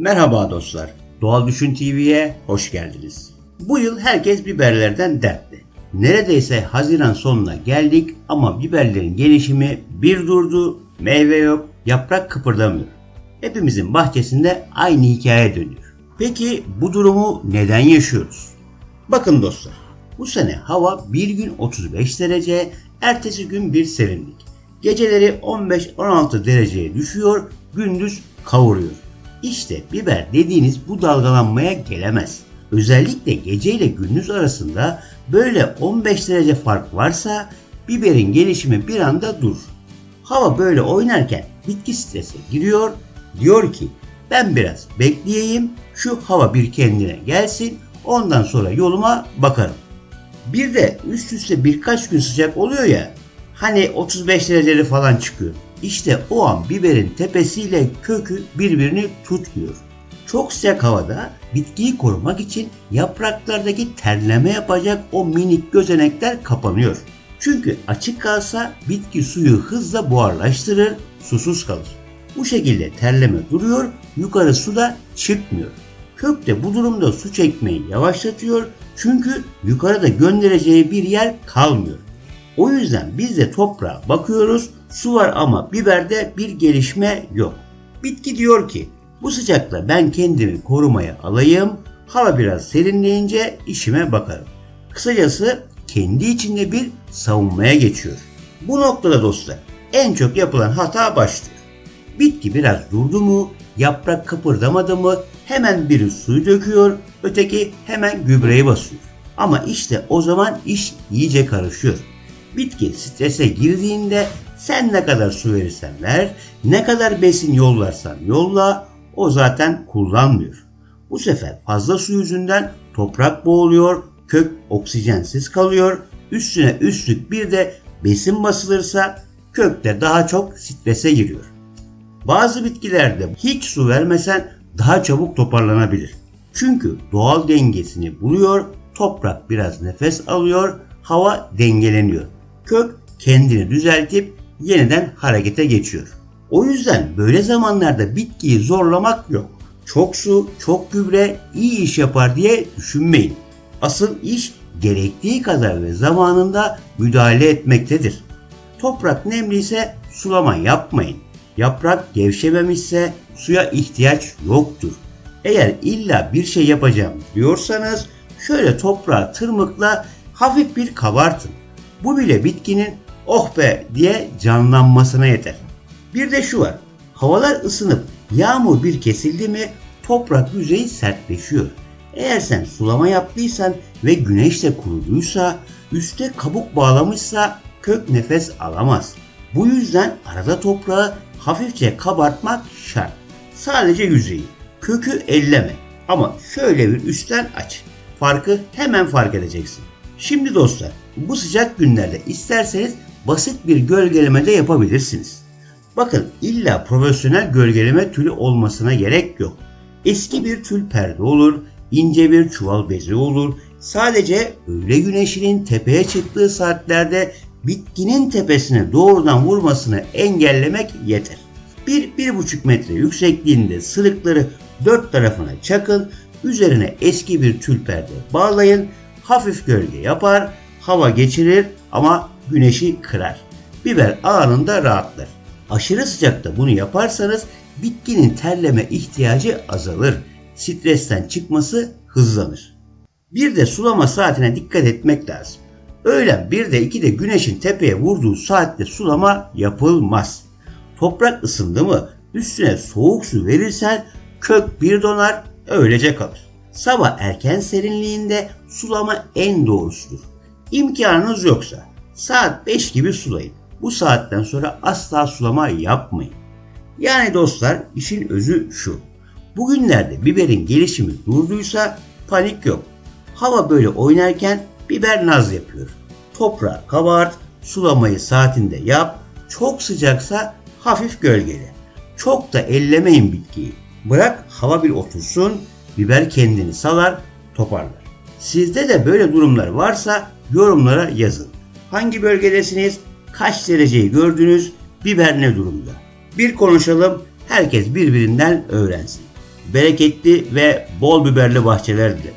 Merhaba dostlar. Doğal Düşün TV'ye hoş geldiniz. Bu yıl herkes biberlerden dertli. Neredeyse Haziran sonuna geldik ama biberlerin gelişimi bir durdu, meyve yok, yaprak kıpırdamıyor. Hepimizin bahçesinde aynı hikaye dönüyor. Peki bu durumu neden yaşıyoruz? Bakın dostlar, bu sene hava bir gün 35 derece, ertesi gün bir serinlik. Geceleri 15-16 dereceye düşüyor, gündüz kavuruyor. İşte biber dediğiniz bu dalgalanmaya gelemez. Özellikle gece ile gündüz arasında böyle 15 derece fark varsa biberin gelişimi bir anda durur. Hava böyle oynarken bitki strese giriyor. Diyor ki ben biraz bekleyeyim şu hava bir kendine gelsin ondan sonra yoluma bakarım. Bir de üst üste birkaç gün sıcak oluyor ya hani 35 dereceleri falan çıkıyor. İşte o an biberin tepesiyle kökü birbirini tutmuyor. Çok sıcak havada bitkiyi korumak için yapraklardaki terleme yapacak o minik gözenekler kapanıyor. Çünkü açık kalsa bitki suyu hızla buharlaştırır, susuz kalır. Bu şekilde terleme duruyor, yukarı su da çıkmıyor. Kök de bu durumda su çekmeyi yavaşlatıyor çünkü yukarıda göndereceği bir yer kalmıyor. O yüzden biz de toprağa bakıyoruz, su var ama biberde bir gelişme yok. Bitki diyor ki bu sıcakla ben kendimi korumaya alayım, hava biraz serinleyince işime bakarım. Kısacası kendi içinde bir savunmaya geçiyor. Bu noktada dostlar en çok yapılan hata başlıyor. Bitki biraz durdu mu, yaprak kıpırdamadı mı hemen biri suyu döküyor, öteki hemen gübreyi basıyor. Ama işte o zaman iş iyice karışıyor. Bitki strese girdiğinde sen ne kadar su verirsen ver, ne kadar besin yollarsan yolla, o zaten kullanmıyor. Bu sefer fazla su yüzünden toprak boğuluyor, kök oksijensiz kalıyor, üstüne üstlük bir de besin basılırsa kök de daha çok strese giriyor. Bazı bitkilerde hiç su vermesen daha çabuk toparlanabilir. Çünkü doğal dengesini buluyor, toprak biraz nefes alıyor, hava dengeleniyor. Kök kendini düzeltip yeniden harekete geçiyor. O yüzden böyle zamanlarda bitkiyi zorlamak yok. Çok su, çok gübre iyi iş yapar diye düşünmeyin. Asıl iş gerektiği kadar ve zamanında müdahale etmektedir. Toprak nemliyse sulama yapmayın. Yaprak gevşememişse suya ihtiyaç yoktur. Eğer illa bir şey yapacağım diyorsanız şöyle toprağı tırmıkla hafif bir kabartın. Bu bile bitkinin oh be diye canlanmasına yeter. Bir de şu var. Havalar ısınıp yağmur bir kesildi mi toprak yüzeyi sertleşiyor. Eğer sen sulama yaptıysan ve güneşte kuruduysa, üste kabuk bağlamışsa kök nefes alamaz. Bu yüzden arada toprağı hafifçe kabartmak şart. Sadece yüzeyi. Kökü elleme. Ama şöyle bir üstten aç. Farkı hemen fark edeceksin. Şimdi dostlar bu sıcak günlerde isterseniz basit bir gölgeleme de yapabilirsiniz. Bakın illa profesyonel gölgeleme tülü olmasına gerek yok. Eski bir tül perde olur, ince bir çuval bezi olur. Sadece öğle güneşinin tepeye çıktığı saatlerde bitkinin tepesine doğrudan vurmasını engellemek yeter. 1-1,5 metre yüksekliğinde sırıkları dört tarafına çakın, üzerine eski bir tül perde bağlayın, hafif gölge yapar, hava geçirir ama güneşi kırar. Biber anında rahatlar. Aşırı sıcakta bunu yaparsanız bitkinin terleme ihtiyacı azalır. Stresten çıkması hızlanır. Bir de sulama saatine dikkat etmek lazım. Öğlen 1'de 2'de güneşin tepeye vurduğu saatte sulama yapılmaz. Toprak ısındı mı üstüne soğuk su verirsen kök bir donar öylece kalır. Sabah erken serinliğinde sulama en doğrusudur. İmkanınız yoksa saat 5 gibi sulayın. Bu saatten sonra asla sulama yapmayın. Yani dostlar işin özü şu. Bugünlerde biberin gelişimi durduysa panik yok. Hava böyle oynarken biber naz yapıyor. Toprağı kabart, sulamayı saatinde yap. Çok sıcaksa hafif gölgele. Çok da ellemeyin bitkiyi. Bırak hava bir otursun, biber kendini salar, toparlar. Sizde de böyle durumlar varsa yorumlara yazın. Hangi bölgedesiniz? Kaç dereceyi gördünüz? Biber ne durumda? Bir konuşalım, herkes birbirinden öğrensin. bereketli ve bol biberli bahçeler dilerim.